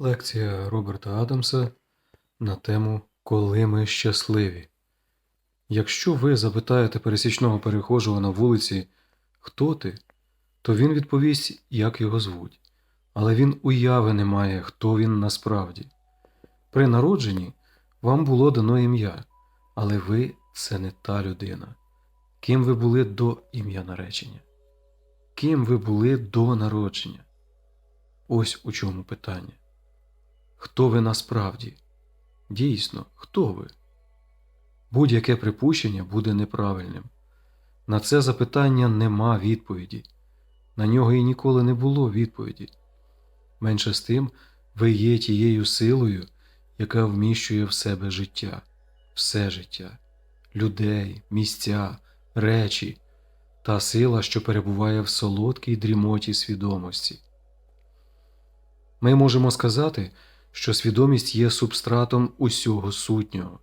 Лекція Роберта Адамса на тему Коли ми щасливі. Якщо ви запитаєте пересічного перехожого на вулиці Хто ти, то він відповість, як його звуть, але він уяви не має, хто він насправді. При народженні вам було дано ім'я, але ви це не та людина. Ким ви були до ім'я наречення? Ким ви були до народження? Ось у чому питання. Хто ви насправді? Дійсно, хто ви? Будь-яке припущення буде неправильним. На це запитання нема відповіді. На нього і ніколи не було відповіді. Менше з тим, ви є тією силою, яка вміщує в себе життя, все життя, людей, місця, речі, та сила, що перебуває в солодкій дрімоті свідомості. Ми можемо сказати, що свідомість є субстратом усього сутнього.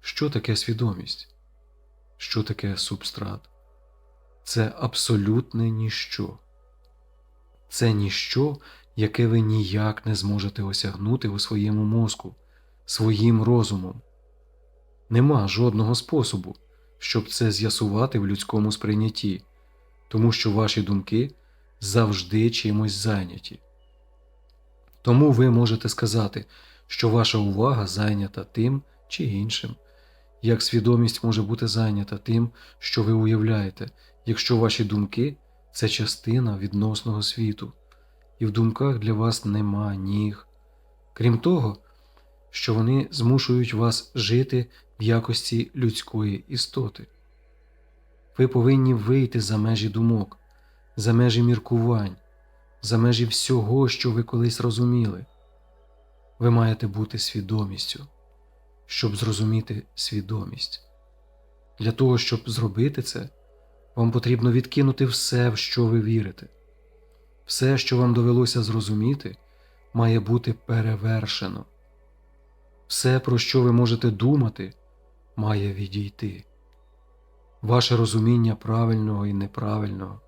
Що таке свідомість? Що таке субстрат? Це абсолютне ніщо. Це ніщо, яке ви ніяк не зможете осягнути у своєму мозку, своїм розумом. Нема жодного способу, щоб це з'ясувати в людському сприйнятті, тому що ваші думки завжди чимось зайняті. Тому ви можете сказати, що ваша увага зайнята тим чи іншим, як свідомість може бути зайнята тим, що ви уявляєте, якщо ваші думки це частина відносного світу, і в думках для вас нема ніг. Крім того, що вони змушують вас жити в якості людської істоти. Ви повинні вийти за межі думок, за межі міркувань, за межі всього, що ви колись розуміли. Ви маєте бути свідомістю, щоб зрозуміти свідомість. Для того, щоб зробити це, вам потрібно відкинути все, в що ви вірите. Все, що вам довелося зрозуміти, має бути перевершено. Все, про що ви можете думати, має відійти. Ваше розуміння правильного і неправильного,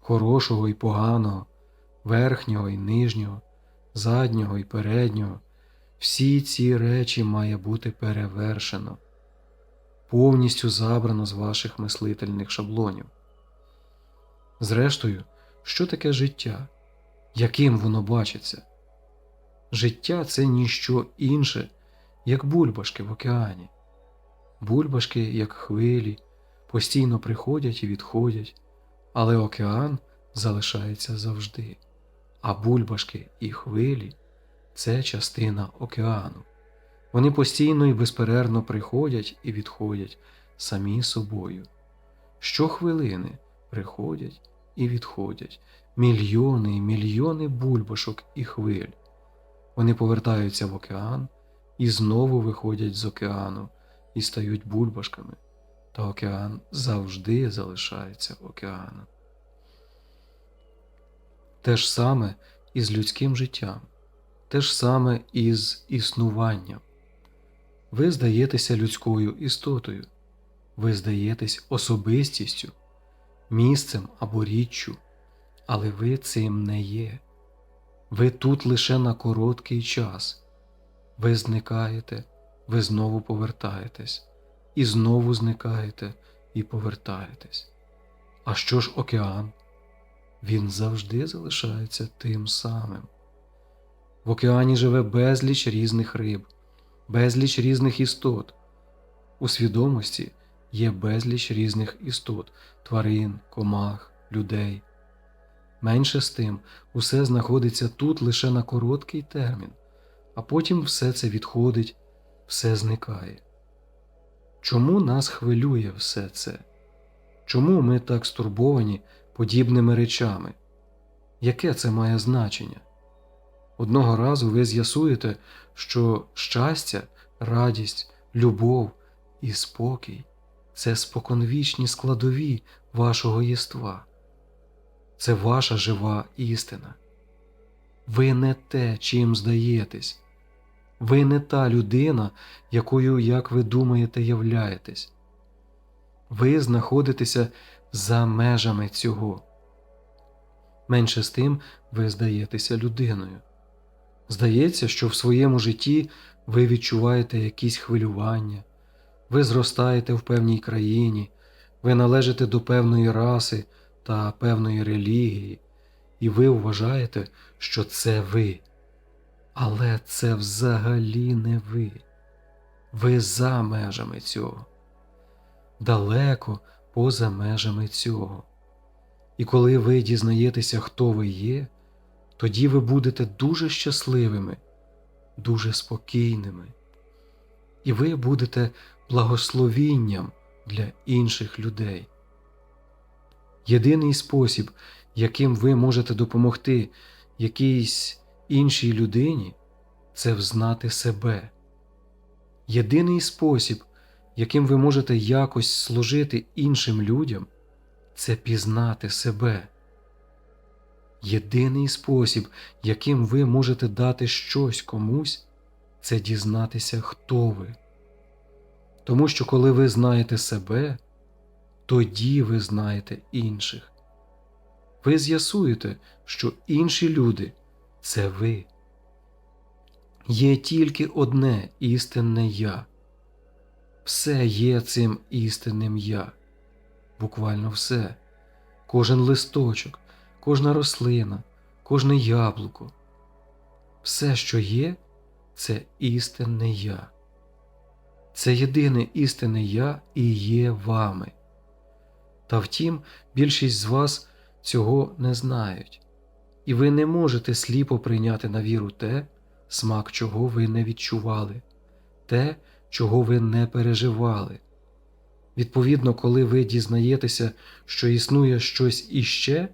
хорошого і поганого, верхнього і нижнього, заднього і переднього, всі ці речі має бути перевершено, повністю забрано з ваших мислительних шаблонів. Зрештою, що таке життя? Яким воно бачиться? Життя це ніщо інше, як бульбашки в океані. Бульбашки, як хвилі, постійно приходять і відходять, але океан залишається завжди, а бульбашки і хвилі це частина океану. Вони постійно і безперервно приходять і відходять самі собою. Щохвилини приходять і відходять мільйони і мільйони бульбашок і хвиль. Вони повертаються в океан і знову виходять з океану і стають бульбашками, та океан завжди залишається океаном. Те ж саме і з людським життям, те ж саме і з існуванням. Ви здаєтеся людською істотою, ви здаєтесь особистістю, місцем або річчю, але ви цим не є. Ви тут лише на короткий час. Ви зникаєте, ви знову повертаєтесь, і знову зникаєте і повертаєтесь. А що ж океан? Він завжди залишається тим самим. В океані живе безліч різних риб, безліч різних істот. У свідомості є безліч різних істот, тварин, комах, людей. Менше з тим, усе знаходиться тут лише на короткий термін, а потім все це відходить, все зникає. Чому нас хвилює все це? Чому ми так стурбовані подібними речами? Яке це має значення? Одного разу ви з'ясуєте, що щастя, радість, любов і спокій це споконвічні складові вашого єства. Це ваша жива істина. Ви не те, чим здаєтесь. Ви не та людина, якою, як ви думаєте, являєтесь. Ви знаходитеся за межами цього. Менше з тим ви здаєтеся людиною. Здається, що в своєму житті ви відчуваєте якісь хвилювання, ви зростаєте в певній країні, ви належите до певної раси та певної релігії, і ви вважаєте, що це ви. Але це взагалі не ви. Ви за межами цього, далеко поза межами цього. І коли ви дізнаєтеся, хто ви є, тоді ви будете дуже щасливими, дуже спокійними, і ви будете благословінням для інших людей. Єдиний спосіб, яким ви можете допомогти якійсь іншій людині, це взнати себе. Єдиний спосіб, яким ви можете якось служити іншим людям, це пізнати себе. Єдиний спосіб, яким ви можете дати щось комусь, це дізнатися, хто ви. Тому що коли ви знаєте себе, тоді ви знаєте інших. Ви з'ясуєте, що інші люди це ви. Є тільки одне істинне я. Все є цим істинним я. Буквально все. Кожен листочок, кожна рослина, кожне яблуко. Все, що є, це істинне я. Це єдине істинне я і є вами. Та втім, більшість з вас цього не знають, і ви не можете сліпо прийняти на віру те, смак чого ви не відчували, те, чого ви не переживали. Відповідно, коли ви дізнаєтеся, що існує щось іще,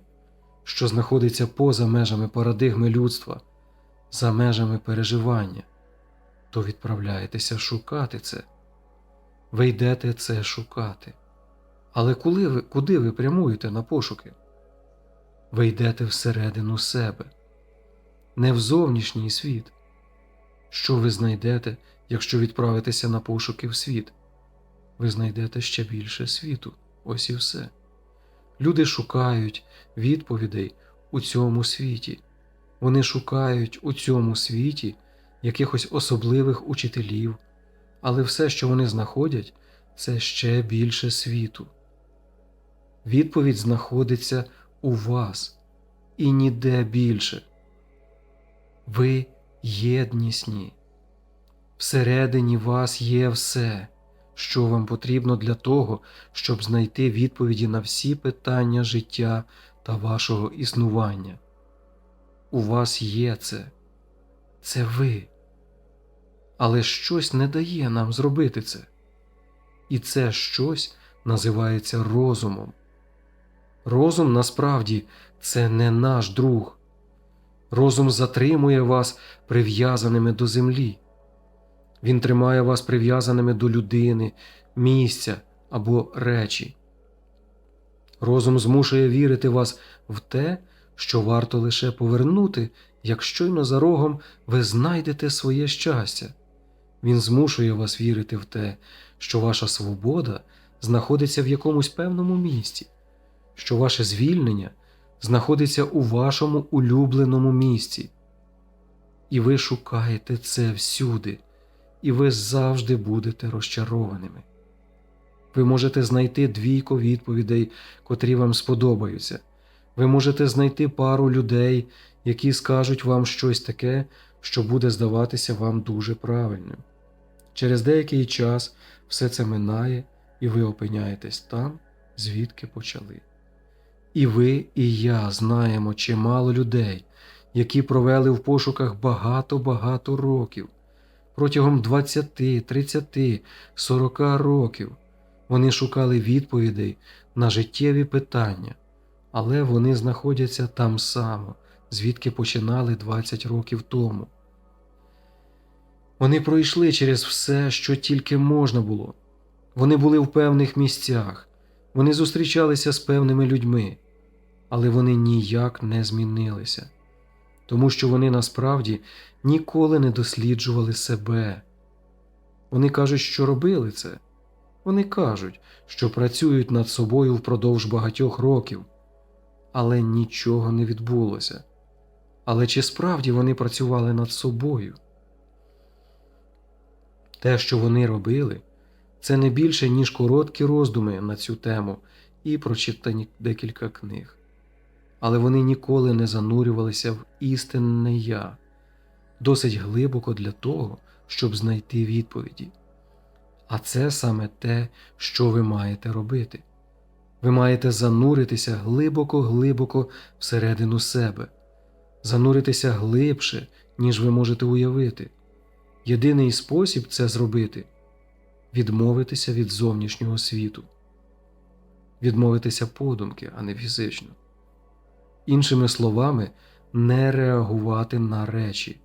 що знаходиться поза межами парадигми людства, за межами переживання, то відправляєтеся шукати це. Ви йдете це шукати. Але коли ви, куди ви прямуєте на пошуки? Ви йдете всередину себе, не в зовнішній світ. Що ви знайдете, якщо відправитеся на пошуки в світ? Ви знайдете ще більше світу, ось і все. Люди шукають відповідей у цьому світі. Вони шукають у цьому світі якихось особливих учителів, але все, що вони знаходять, це ще більше світу. Відповідь знаходиться у вас і ніде більше. Ви єднісні. Всередині вас є все, що вам потрібно для того, щоб знайти відповіді на всі питання життя та вашого існування. У вас є це, це ви. Але щось не дає нам зробити це. І це щось називається розумом. Розум насправді це не наш друг. Розум затримує вас прив'язаними до землі. Він тримає вас прив'язаними до людини, місця або речі. Розум змушує вірити вас в те, що варто лише повернути, як щойно за рогом ви знайдете своє щастя. Він змушує вас вірити в те, що ваша свобода знаходиться в якомусь певному місці, що ваше звільнення знаходиться у вашому улюбленому місці. І ви шукаєте це всюди, і ви завжди будете розчарованими. Ви можете знайти двійко відповідей, котрі вам сподобаються. Ви можете знайти пару людей, які скажуть вам щось таке, що буде здаватися вам дуже правильним. Через деякий час все це минає, і ви опиняєтесь там, звідки почали. І ви, і я знаємо чимало людей, які провели в пошуках багато-багато років. Протягом 20, 30, 40 років вони шукали відповідей на життєві питання, але вони знаходяться там само, звідки починали 20 років тому. Вони пройшли через все, що тільки можна було. Вони були в певних місцях, вони зустрічалися з певними людьми, але вони ніяк не змінилися, тому що вони насправді ніколи не досліджували себе. Вони кажуть, що робили це. Вони кажуть, що працюють над собою впродовж багатьох років, але нічого не відбулося. Але чи справді вони працювали над собою? Те, що вони робили, це не більше, ніж короткі роздуми на цю тему і прочитані декілька книг. Але вони ніколи не занурювалися в істинне я, досить глибоко для того, щоб знайти відповіді. А це саме те, що ви маєте робити. Ви маєте зануритися глибоко-глибоко всередину себе, зануритися глибше, ніж ви можете уявити. Єдиний спосіб це зробити відмовитися від зовнішнього світу, відмовитися подумки, а не фізично. Іншими словами, не реагувати на речі,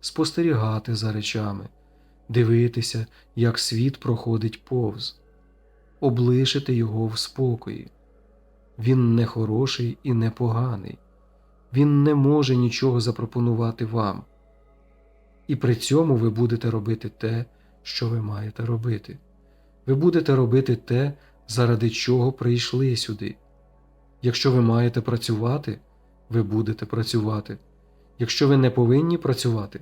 спостерігати за речами, дивитися, як світ проходить повз, облишити його в спокої. Він не хороший і не поганий, він не може нічого запропонувати вам. І при цьому ви будете робити те, що ви маєте робити. Ви будете робити те, заради чого прийшли сюди. Якщо ви маєте працювати, ви будете працювати. Якщо ви не повинні працювати,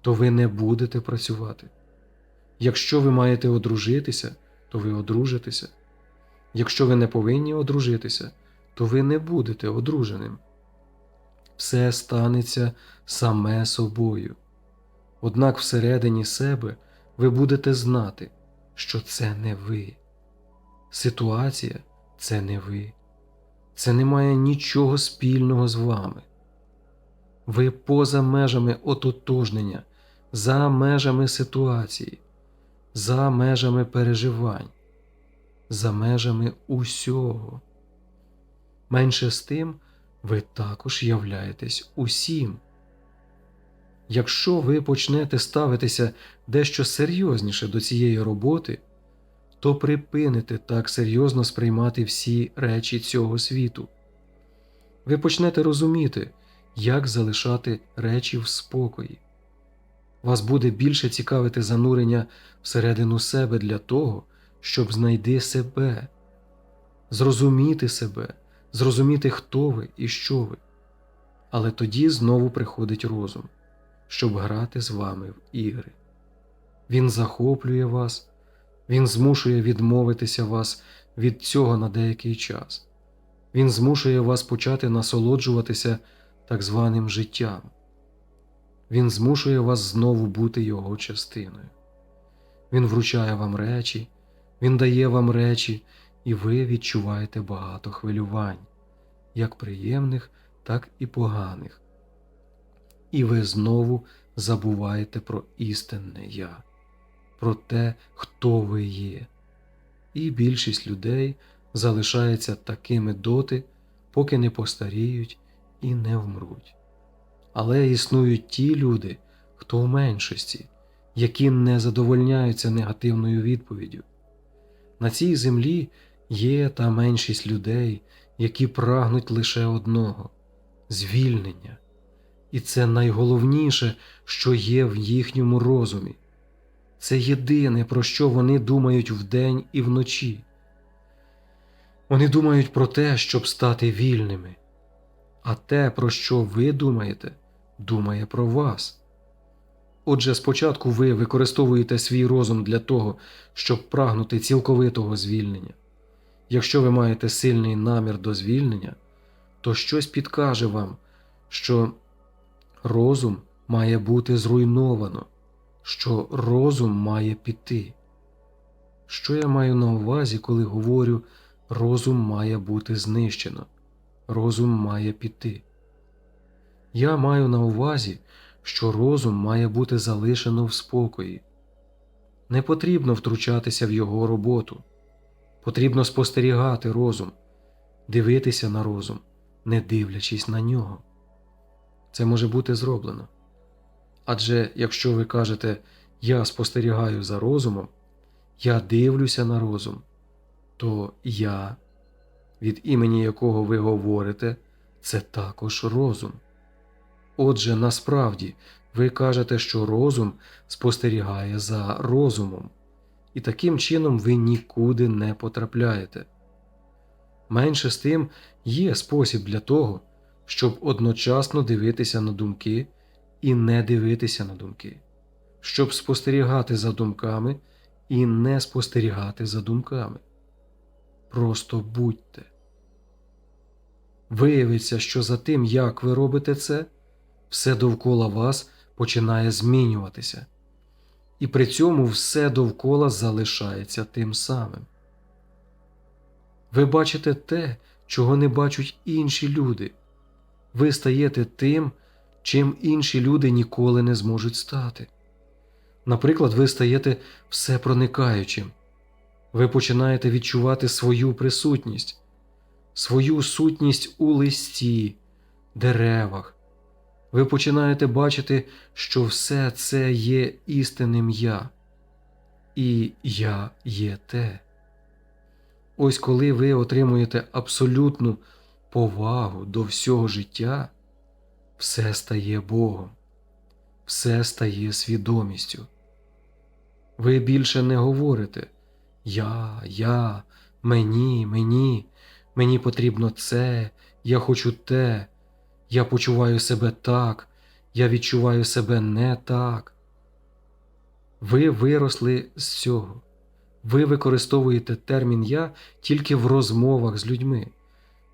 то ви не будете працювати. Якщо ви маєте одружитися, то ви одружитеся. Якщо ви не повинні одружитися, то ви не будете одруженим. Все станеться саме собою. Однак всередині себе ви будете знати, що це не ви. Ситуація це не ви. Це не має нічого спільного з вами. Ви поза межами ототожнення, за межами ситуації, за межами переживань, за межами усього. Менше з тим, ви також являєтесь усім. Якщо ви почнете ставитися дещо серйозніше до цієї роботи, то припините так серйозно сприймати всі речі цього світу. Ви почнете розуміти, як залишати речі в спокої. Вас буде більше цікавити занурення всередину себе для того, щоб знайти себе, зрозуміти себе, зрозуміти, хто ви і що ви. Але тоді знову приходить розум, щоб грати з вами в ігри. Він захоплює вас, він змушує відмовитися вас від цього на деякий час. Він змушує вас почати насолоджуватися так званим життям. Він змушує вас знову бути його частиною. Він вручає вам речі, він дає вам речі, і ви відчуваєте багато хвилювань, як приємних, так і поганих. І ви знову забуваєте про істинне я, про те, хто ви є. І більшість людей залишається такими доти, поки не постаріють і не вмруть. Але існують ті люди, хто в меншості, які не задовольняються негативною відповіддю. На цій землі є та меншість людей, які прагнуть лише одного звільнення, і це найголовніше, що є в їхньому розумі. Це єдине, про що вони думають вдень і вночі. Вони думають про те, щоб стати вільними, а те, про що ви думаєте, думає про вас. Отже, спочатку ви використовуєте свій розум для того, щоб прагнути цілковитого звільнення. Якщо ви маєте сильний намір до звільнення, то щось підкаже вам, що розум має бути зруйновано, що розум має піти. Що я маю на увазі, коли говорю, розум має бути знищено, розум має піти? Я маю на увазі, що розум має бути залишено в спокої. Не потрібно втручатися в його роботу. Потрібно спостерігати розум, дивитися на розум, не дивлячись на нього. Це може бути зроблено. Адже якщо ви кажете Я спостерігаю за розумом, я дивлюся на розум, то я, від імені якого ви говорите, це також розум. Отже, насправді ви кажете, що розум спостерігає за розумом, і таким чином ви нікуди не потрапляєте. Менше з тим є спосіб для того, щоб одночасно дивитися на думки і не дивитися на думки, щоб спостерігати за думками і не спостерігати за думками. Просто будьте. Виявиться, що за тим, як ви робите це, все довкола вас починає змінюватися, і при цьому все довкола залишається тим самим. Ви бачите те, чого не бачать інші люди. Ви стаєте тим, чим інші люди ніколи не зможуть стати. Наприклад, ви стаєте всепроникаючим. Ви починаєте відчувати свою присутність, свою сутність у листі, деревах. Ви починаєте бачити, що все це є істинним я, і я є те. Ось коли ви отримуєте абсолютну повагу до всього життя, все стає Богом, все стає свідомістю. Ви більше не говорите Я, я, мені, мені, мені потрібно це, я хочу те, я почуваю себе так, я відчуваю себе не так. Ви виросли з цього. Ви використовуєте термін я тільки в розмовах з людьми.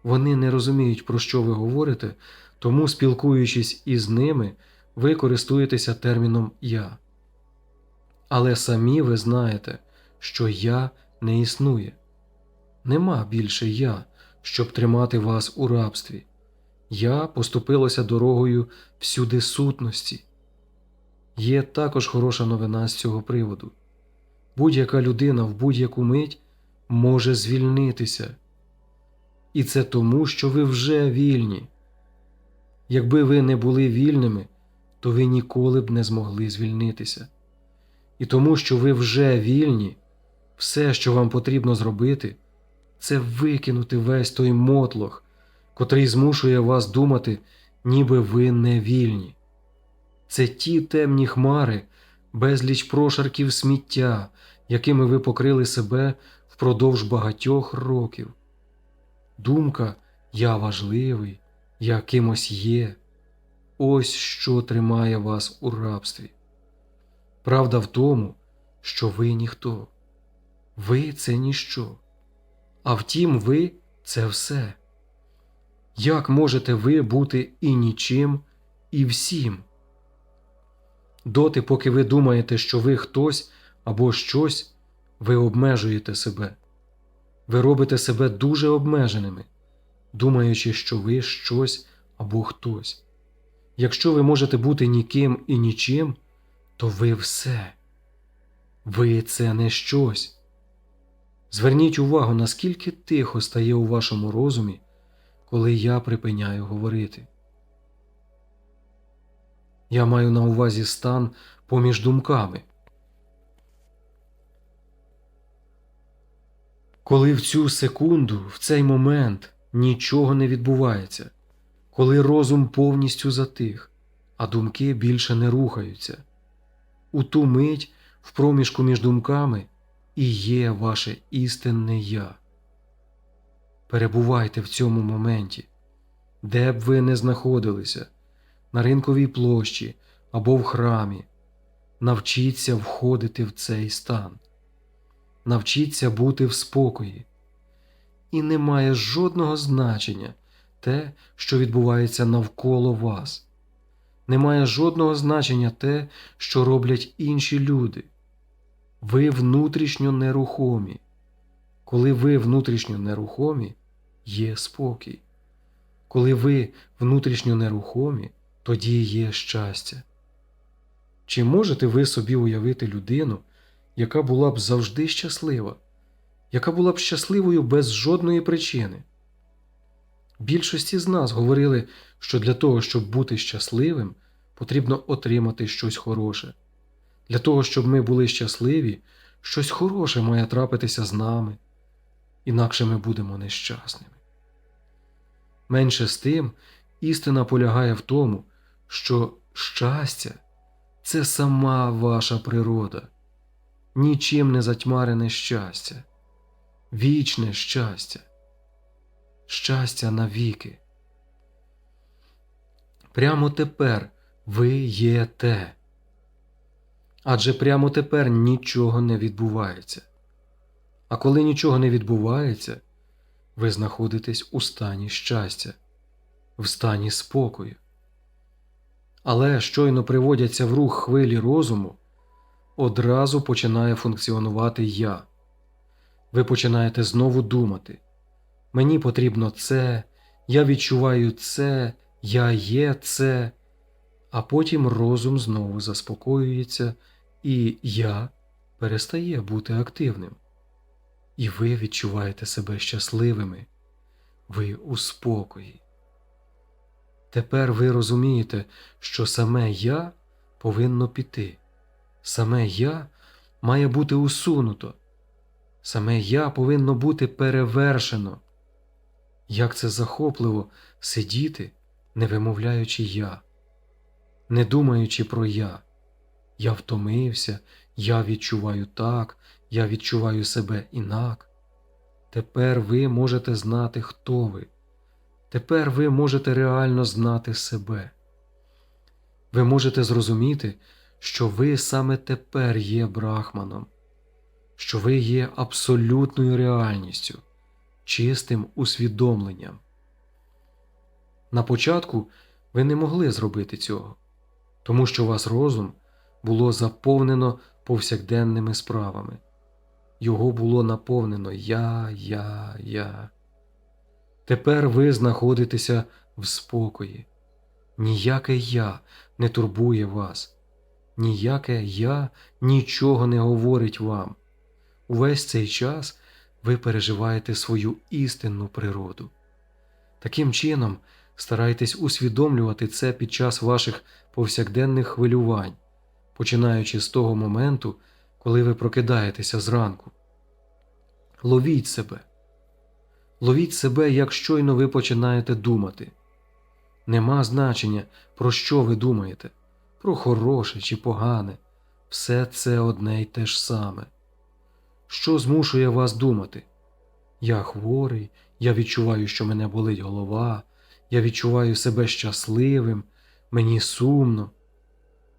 Вони не розуміють, про що ви говорите, тому, спілкуючись із ними, ви користуєтеся терміном я. Але самі ви знаєте, що я не існує. Нема більше я, щоб тримати вас у рабстві. Я поступилося дорогою всюди сутності. Є також хороша новина з цього приводу. Будь-яка людина в будь-яку мить може звільнитися. І це тому, що ви вже вільні. Якби ви не були вільними, то ви ніколи б не змогли звільнитися. І тому, що ви вже вільні, все, що вам потрібно зробити, це викинути весь той мотлох, котрий змушує вас думати, ніби ви не вільні. Це ті темні хмари, безліч прошарків сміття, якими ви покрили себе впродовж багатьох років. Думка Я важливий, я кимось є. Ось що тримає вас у рабстві. Правда в тому, що ви ніхто, ви це ніщо. А втім, ви це все. Як можете ви бути і нічим, і всім? Доти, поки ви думаєте, що ви хтось або щось, ви обмежуєте себе. Ви робите себе дуже обмеженими, думаючи, що ви щось або хтось. Якщо ви можете бути ніким і нічим, то ви все. Ви це не щось. Зверніть увагу, наскільки тихо стає у вашому розумі, коли я припиняю говорити. Я маю на увазі стан поміж думками. Коли в цю секунду, в цей момент нічого не відбувається, коли розум повністю затих, а думки більше не рухаються, у ту мить в проміжку між думками і є ваше істинне я. Перебувайте в цьому моменті, де б ви не знаходилися, на ринковій площі або в храмі. Навчіться входити в цей стан, навчіться бути в спокої. І не має жодного значення те, що відбувається навколо вас. Не має жодного значення те, що роблять інші люди. Ви внутрішньо нерухомі. Коли ви внутрішньо нерухомі, є спокій. Коли ви внутрішньо нерухомі, тоді є щастя. Чи можете ви собі уявити людину, яка була б завжди щаслива, яка була б щасливою без жодної причини? Більшості з нас говорили, що для того, щоб бути щасливим, потрібно отримати щось хороше. Для того, щоб ми були щасливі, щось хороше має трапитися з нами, інакше ми будемо нещасними. Менше з тим, істина полягає в тому, що щастя це сама ваша природа, нічим не затьмарене щастя, вічне щастя, щастя навіки. Прямо тепер ви є те. Адже прямо тепер нічого не відбувається. А коли нічого не відбувається, ви знаходитесь у стані щастя, в стані спокою. Але щойно приводяться в рух хвилі розуму, одразу починає функціонувати я. Ви починаєте знову думати: мені потрібно це, я відчуваю це, я є це, а потім розум знову заспокоюється, і я перестає бути активним. І ви відчуваєте себе щасливими, ви у спокої. Тепер ви розумієте, що саме я повинно піти, саме я має бути усунуто, саме я повинно бути перевершено. Як це захопливо сидіти, не вимовляючи я, не думаючи про я. Я втомився, я відчуваю так, я відчуваю себе інак. Тепер ви можете знати, хто ви. Тепер ви можете реально знати себе. Ви можете зрозуміти, що ви саме тепер є брахманом, що ви є абсолютною реальністю, чистим усвідомленням. На початку ви не могли зробити цього, тому що вас розум було заповнено повсякденними справами. Його було наповнено я, я, я. Тепер ви знаходитеся в спокої. Ніяке я не турбує вас, ніяке я нічого не говорить вам. Увесь цей час ви переживаєте свою істинну природу. Таким чином, старайтесь усвідомлювати це під час ваших повсякденних хвилювань, починаючи з того моменту, коли ви прокидаєтеся зранку. Ловіть себе. Ловіть себе, як щойно ви починаєте думати. Нема значення, про що ви думаєте, про хороше чи погане. Все це одне й те ж саме. Що змушує вас думати? Я хворий, я відчуваю, що мене болить голова, я відчуваю себе щасливим, мені сумно.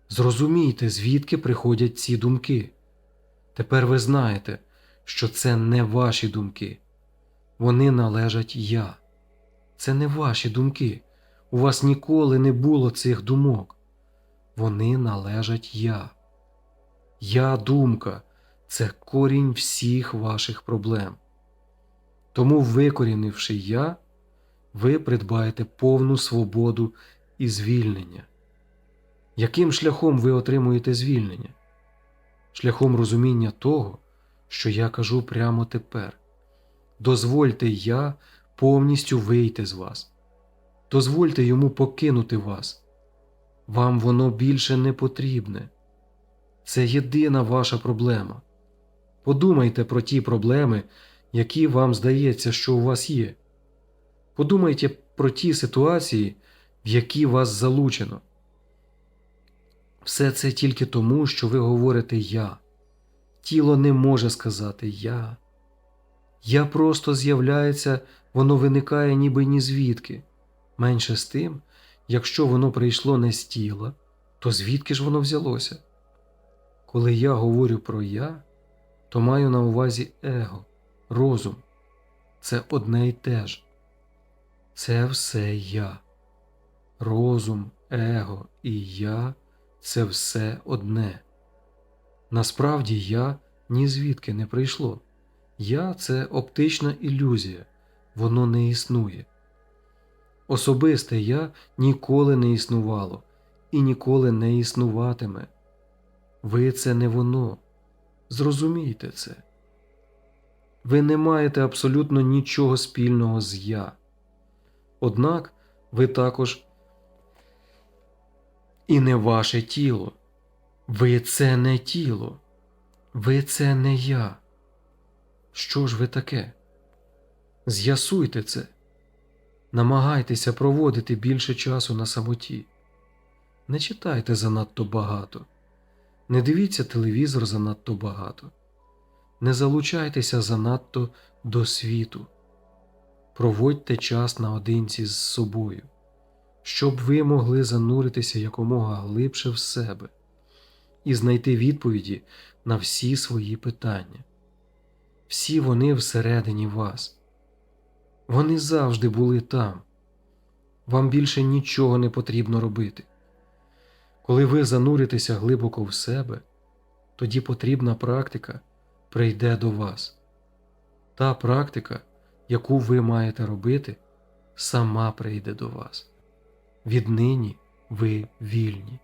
Зрозумійте, звідки приходять ці думки. Тепер ви знаєте, що це не ваші думки. Вони належать я. Це не ваші думки. У вас ніколи не було цих думок. Вони належать я. Я думка це корінь всіх ваших проблем. Тому, викорінивши я, ви придбаєте повну свободу і звільнення. Яким шляхом ви отримуєте звільнення? Шляхом розуміння того, що я кажу прямо тепер. Дозвольте я повністю вийти з вас. Дозвольте йому покинути вас. Вам воно більше не потрібне. Це єдина ваша проблема. Подумайте про ті проблеми, які вам здається, що у вас є. Подумайте про ті ситуації, в які вас залучено. Все це тільки тому, що ви говорите я. Тіло не може сказати я. Я просто з'являється, воно виникає ніби ні звідки. Менше з тим, якщо воно прийшло не з тіла, то звідки ж воно взялося? Коли я говорю про я, то маю на увазі его, розум. Це одне й те ж. Це все я. Розум, его і я це все одне. Насправді я ні звідки не прийшло. Я це оптична ілюзія, воно не існує. Особисте я ніколи не існувало і ніколи не існуватиме. Ви це не воно. Зрозумійте це. Ви не маєте абсолютно нічого спільного з я. Однак ви також і не ваше тіло. Ви це не тіло. Ви це не я. Що ж ви таке? З'ясуйте це. Намагайтеся проводити більше часу на самоті. Не читайте занадто багато. Не дивіться телевізор занадто багато. Не залучайтеся занадто до світу. Проводьте час наодинці з собою, щоб ви могли зануритися якомога глибше в себе і знайти відповіді на всі свої питання. Всі вони всередині вас. Вони завжди були там. Вам більше нічого не потрібно робити. Коли ви зануритеся глибоко в себе, тоді потрібна практика прийде до вас. Та практика, яку ви маєте робити, сама прийде до вас. Віднині ви вільні.